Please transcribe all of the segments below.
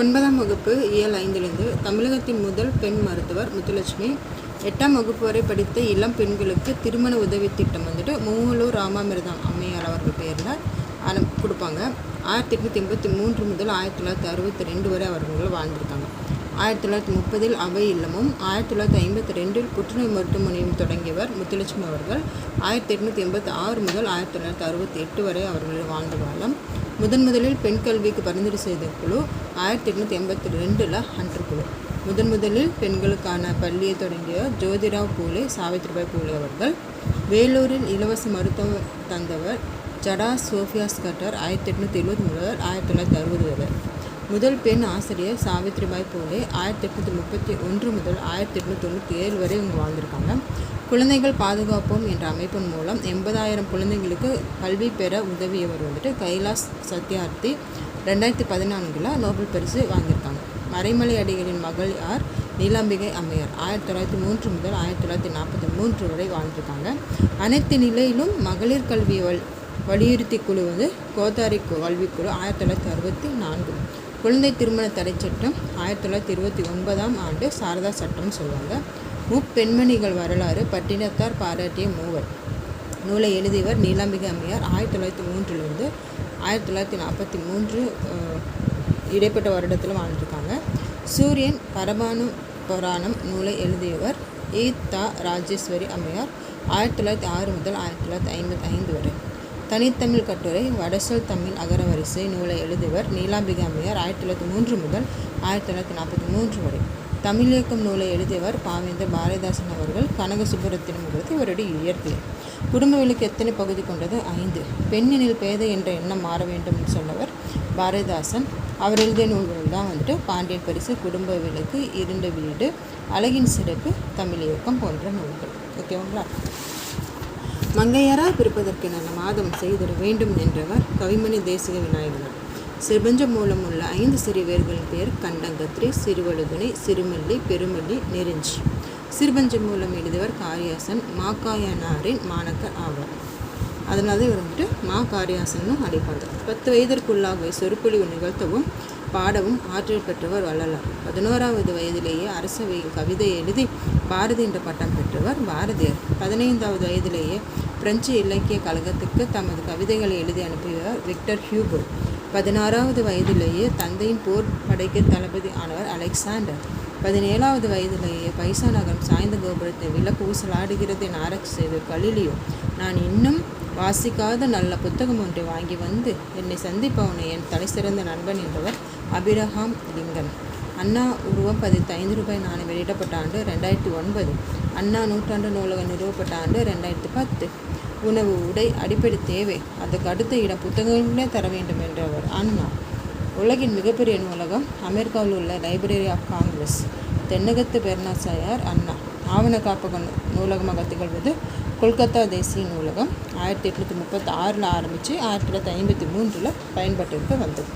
ஒன்பதாம் வகுப்பு இயல் ஐந்திலிருந்து தமிழகத்தின் முதல் பெண் மருத்துவர் முத்துலட்சுமி எட்டாம் வகுப்பு வரை படித்த இளம் பெண்களுக்கு திருமண உதவி திட்டம் வந்துட்டு மூவலூர் ராமாமிர்தம் அம்மையார் அவர்கள் பேரில் அனு கொடுப்பாங்க. ஆயிரத்தி எட்நூற்றி எண்பத்தி மூன்று முதல் ஆயிரத்தி தொள்ளாயிரத்தி அறுபத்தி ரெண்டு வரை அவர்கள் வாழ்ந்திருக்காங்க. ஆயிரத்தி தொள்ளாயிரத்தி முப்பதில் அவை இல்லமும் ஆயிரத்தி தொள்ளாயிரத்தி ஐம்பத்தி ரெண்டில் புற்றுநோய் மருத்துவமனையும் தொடங்கியவர் முத்துலட்சுமி அவர்கள். ஆயிரத்தி எட்நூற்றி எண்பத்தி ஆறு முதல் ஆயிரத்தி தொள்ளாயிரத்தி அறுபத்தி எட்டு வரை அவர்கள் வாழ்ந்த காலம் முதன் முதலில் பெண் கல்விக்கு பரிந்துரை செய்த குழு ஆயிரத்தி எட்நூற்றி எண்பத்தி ரெண்டில் ஹண்டர் குழு. முதன் முதலில் பெண்களுக்கான பள்ளியை தொடங்கிய ஜோதிராவ் பூலே சாவித்ரிபாய் பூலே அவர்கள் வேலூரில் இலவச மருத்துவம் தந்தவர் ஜடா சோஃபியா ஸ்கட்டர் ஆயிரத்தி எட்நூற்றி எழுபது முதல் ஆயிரத்தி தொள்ளாயிரத்தி அறுபது வரை. முதல் பெண் ஆசிரியர் சாவித்ரிபாய் பூலே ஆயிரத்தி எட்நூற்றி முப்பத்தி ஒன்று முதல் ஆயிரத்தி எட்நூற்றி தொண்ணூற்றி ஏழு வரை இவங்க வாழ்ந்திருக்காங்க. குழந்தைகள் பாதுகாப்போம் என்ற அமைப்பின் மூலம் எண்பதாயிரம் குழந்தைங்களுக்கு கல்வி பெற உதவியவர் வந்துட்டு கைலாஸ் சத்யார்த்தி ரெண்டாயிரத்தி பதினான்கில் நோபல் பரிசு வாங்கியிருக்காங்க. மறைமலை அடிகளின் மகள் யார்? நீலாம்பிகை அம்மையார். ஆயிரத்தி தொள்ளாயிரத்தி மூன்று முதல் ஆயிரத்தி தொள்ளாயிரத்தி நாற்பத்தி மூன்று வரை வாழ்ந்திருக்காங்க. அனைத்து நிலையிலும் மகளிர் கல்வி வல் வலியுறுத்தி குழு வந்து கோத்தாரி கல்விக்குழு ஆயிரத்தி தொள்ளாயிரத்தி அறுபத்தி நான்கு குழந்தை திருமண தடை சட்டம் ஆயிரத்தி தொள்ளாயிரத்தி இருபத்தி ஒன்பதாம் ஆண்டு சாரதா சட்டம்னு சொல்லுவாங்க. முப்பெண்மணிகள் வரலாறு பட்டினத்தார் பாராட்டிய மூவர். நூலை எழுதியவர் நீலாம்பிகை அம்மையார். ஆயிரத்தி தொள்ளாயிரத்தி மூன்றிலிருந்து ஆயிரத்தி தொள்ளாயிரத்தி நாற்பத்தி மூன்று இடைப்பட்ட வருடத்தில் வாழ்ந்துருக்காங்க. சூரியன் பரமானு புராணம் நூலை எழுதியவர் ஈத்தா ராஜேஸ்வரி அம்மையார். ஆயிரத்தி தொள்ளாயிரத்தி ஆறு முதல் ஆயிரத்தி தொள்ளாயிரத்தி ஐம்பத்தி ஐந்து வரை. தனித்தமிழ் கட்டுரை வடசொல் தமிழ் அகரவரிசை நூலை எழுதியவர் நீலாம்பிகை ஆயிரத்தி தொள்ளாயிரத்தி மூன்று முதல் ஆயிரத்தி தொள்ளாயிரத்தி நாற்பத்தி மூன்று வரை. தமிழ் இயக்கம் நூலை எழுதியவர் பாவேந்தர் பாரதிதாசன் அவர்கள் கனக சுப்புரத்தினம் அவர்களுக்கு இவருடைய இயற்பியல் குடும்ப விளக்கு எத்தனை பகுதி கொண்டது? ஐந்து. பெண்ணினில் பேதை என்ற எண்ணம் மாற வேண்டும் என்று சொன்னவர் பாரதிதாசன். அவர் எழுதிய நூல்கள் தான் வந்துட்டு பாண்டியன் பரிசு குடும்ப விளக்கு இருண்ட வீடு அழகின் சிறப்பு தமிழ் இயக்கம் போன்ற நூல்கள். ஓகேங்களா மங்கையரா பிறப்பதற்கு நல்ல மாதம் செய்திட வேண்டும் என்றவர் கவிமணி தேசிக விநாயகனார். சிறுபஞ்சம் மூலம் உள்ள ஐந்து சிறுவேர்களின் பெயர் கண்டங்கத்திரி சிறுவழுதுணை சிறுமல்லி பெருமல்லி நெருஞ்சி. சிறுபஞ்சம் மூலம் எழுதியவர் காரியாசன் மாக்காயனாரின் மாணக்கர் ஆவார். அதனால இவர் வந்துட்டு மா காரியாசன்னு அழைப்பாங்க பத்து வயதிற்குள்ளாகவே சொற்பொழிவு நிகழ்த்தவும் பாடவும் ஆற்றல் பெற்றவர் வள்ளலார். பதினோராவது வயதிலேயே அரசவையில் கவிதை எழுதி பாரதி என்ற பட்டம் பெற்றவர் பாரதியார். பதினைந்தாவது வயதிலேயே பிரெஞ்சு இலக்கிய கழகத்துக்கு தமது கவிதைகளை எழுதி அனுப்பியவர் விக்டர் ஹியூகோ. பதினாறாவது வயதிலேயே தந்தையின் போர் படைக்கு தளபதி ஆனவர் அலெக்சாண்டர். பதினேழாவது வயதிலேயே பைசா நகரம் சாய்ந்த கோபுரத்தை விளக்கு ஊசலாடுகிறது என ஆராய்ச்சி செய்த கலிலியோ நான் இன்னும் வாசிக்காத நல்ல புத்தகம் ஒன்றை வாங்கி வந்து என்னை சந்திப்பவனை என் தலை சிறந்த நண்பன் என்றவர் அபிரஹாம் லிங்கன். அண்ணா உருவம் பதித்த ஐந்து ரூபாய் நாணயம் வெளியிடப்பட்ட ஆண்டு ரெண்டாயிரத்தி ஒன்பது. அண்ணா நூற்றாண்டு நூலகம் நிறுவப்பட்ட ஆண்டு ரெண்டாயிரத்தி பத்து. உணவு உடை அடிப்படை தேவை அதுக்கு அடுத்த இடம் புத்தகங்களே தர வேண்டும் என்றவர் அண்ணா. உலகின் மிகப்பெரிய நூலகம் அமெரிக்காவில் உள்ள லைப்ரரி ஆஃப் காங்கிரஸ். தென்னகத்து பெர்னாசாயார் அண்ணா. ஆவண காப்பக நூலகமாக திகழ்வது கொல்கத்தா தேசிய நூலகம் ஆயிரத்தி எட்நூற்றி முப்பத்தி ஆறில் ஆரம்பித்து ஆயிரத்தி தொள்ளாயிரத்தி ஐம்பத்தி மூன்றில் பயன்பாட்டிற்கு வந்தது.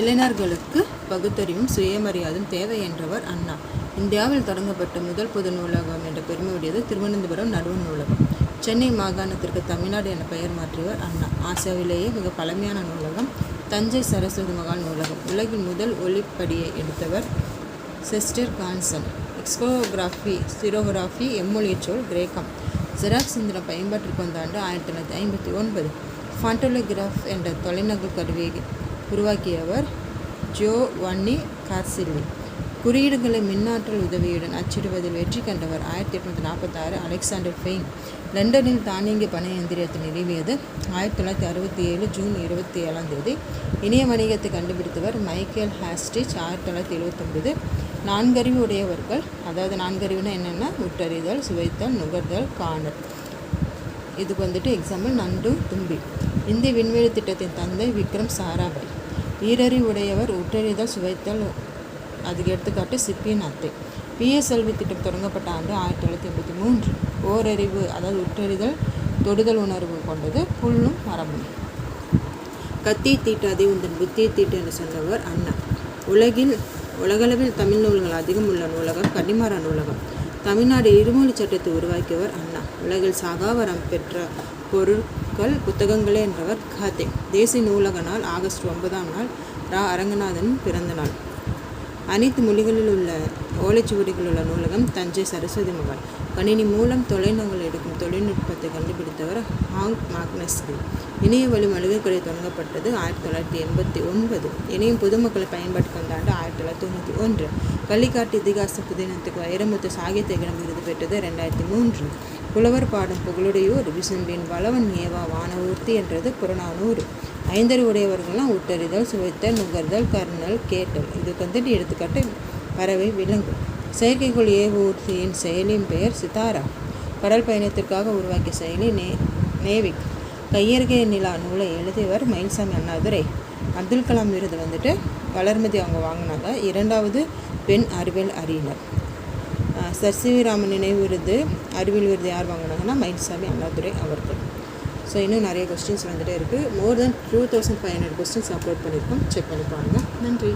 இளைஞர்களுக்கு பகுத்தறிவும் சுயமரியாதையும் தேவை என்றவர் அண்ணா. இந்தியாவில் தொடங்கப்பட்ட முதல் பொது நூலகம் என்ற பெருமையுடையது திருவனந்தபுரம் நடுவு நூலகம். சென்னை மாகாணத்திற்கு தமிழ்நாடு என பெயர் மாற்றியவர் அண்ணா. ஆசியாவிலேயே மிக பழமையான நூலகம் தஞ்சை சரஸ்வதி மகால் நூலகம். உலகின் முதல் ஒளிப்படியை எடுத்தவர் செஸ்டர் கான்சன் எக்ஸ்கோகிராஃபி சிரோகிராஃபி எம்மொழியச் சொல் கிரேக்கம். ஜெராக்ஸ் இந்திரம் பயன்பாட்டிற்கு வந்த ஆண்டு ஆயிரத்தி தொள்ளாயிரத்தி ஐம்பத்தி ஒன்பது ஃபாண்டோலோகிராஃப் என்ற தொலைநகல் கருவியை உருவாக்கியவர் ஜோ வன்னி கார்சில்லி குறியீடுகளை மின்னாற்றல் உதவியுடன் அச்சிடுவதில் வெற்றி கண்டவர் ஆயிரத்தி எட்நூற்றி நாற்பத்தாறு அலெக்சாண்டர் ஃபெயின். லண்டனில் தானியங்கி பண எந்திரத்தை நிறுவியது ஆயிரத்தி தொள்ளாயிரத்தி அறுபத்தி ஏழு ஜூன் இருபத்தி ஏழாம் தேதி. இணைய வணிகத்தை கண்டுபிடித்தவர் மைக்கேல் ஹாஸ்டிச் ஆயிரத்தி தொள்ளாயிரத்தி எழுபத்தொன்பது நான்கறிவு உடையவர்கள் அதாவது நான்கறிவுனா என்னென்னா உட்டறிதல் சுவைத்தல் நுகர்தல் காணல். இதுக்கு வந்துட்டு எக்ஸாம்பிள் நண்டு தும்பி. இந்திய விண்வெளி திட்டத்தின் தந்தை விக்ரம் சாராபாய். ஈரறிவுடையவர் உற்றறிதல் சுவைத்தல் அதுக்கு எடுத்துக்காட்டு சிப்பியின் அத்தை. பிஎஸ்எல்வி திட்டம் தொடங்கப்பட்ட ஆண்டு ஆயிரத்தி தொள்ளாயிரத்தி எண்பத்தி மூன்று. ஓரறிவு அதாவது உற்றறிதல் தொடுதல் உணர்வு கொண்டது புல்லும் மரமும் கத்தி தீட்டாதே உந்தன் புத்தியை தீட்டு என்று சொன்னவர் அண்ணா. உலகில் உலகளவில் தமிழ் நூல்கள் அதிகம் உள்ள நூலகம் கன்னிமாரா நூலகம். தமிழ்நாடு இருமொழி சட்டத்தை உருவாக்கியவர் அண்ணா. உலகில் சகாவரம் பெற்ற பொருட்கள் புத்தகங்களே என்றவர் காத்தே தேசிய நூலக நாள் ஆகஸ்ட் ஒன்பதாம் நாள் ரா. அரங்கநாதன் பிறந்த நாள். அனைத்து மொழிகளில் உள்ள ஓலைச்சுவடிகள் உள்ள நூலகம் தஞ்சை சரஸ்வதி மகால் கணினி மூலம் தொலைநகல் எடுக்கும் தொழில்நுட்பத்தை கண்டுபிடித்தவர் ஹாங் மாக்னஸ்கி. இணைய வழி மளிகை கடை தொடங்கப்பட்டது ஆயிரத்தி தொள்ளாயிரத்தி எண்பத்தி ஒன்பது. இணையம் பொதுமக்கள் பயன்பாட்டுக்கு வந்த ஆண்டு ஆயிரத்தி தொள்ளாயிரத்தி தொண்ணூற்றி ஒன்று. கள்ளிக்காட்டு இதிகாச புதினத்துக்கு வைரமுத்து சாகித்ய இடம் விருது பெற்றது ரெண்டாயிரத்தி மூன்று. புலவர் பாடும் புகழுடையோர் விசும்பின் வளவன் ஏவா வானவூர்த்தி என்றது புறநானூறு. ஐந்தறிவுடையவர்கள்லாம் உட்டறிதல் சுவைத்தல் நுகர்தல் கருணல் கேட்டல். இதுக்கு வந்துட்டு எடுத்துக்காட்டு பறவை விலங்கு. செயற்கைக்கோள் ஏவூர்த்தியின் செயலியின் பெயர் சிதாரா கடல் பயணத்திற்காக உருவாக்கிய செயலி நே நேவிக். கையறுகை நிலா நூலை எழுதியவர் மயில்சாமி அண்ணாதுரை. அப்துல் கலாம் விருது வந்துட்டு வளர்மதி அவங்க வாங்கினாங்க. இரண்டாவது பெண் அறிவியல் அறியினர் சர் சிவிராமன் நினைவு விருது அறிவியல் விருது யார் வாங்கினாங்கன்னா மயில்சாமி அண்ணாதுரை அவர்கள். ஸோ இன்னும் நிறைய கொஸ்டின்ஸ் வந்துகிட்டே இருக்குது more than two thousand five hundred questions upload பண்ணியிருக்கோம் செக் பண்ணி பாருங்கள் நன்றி.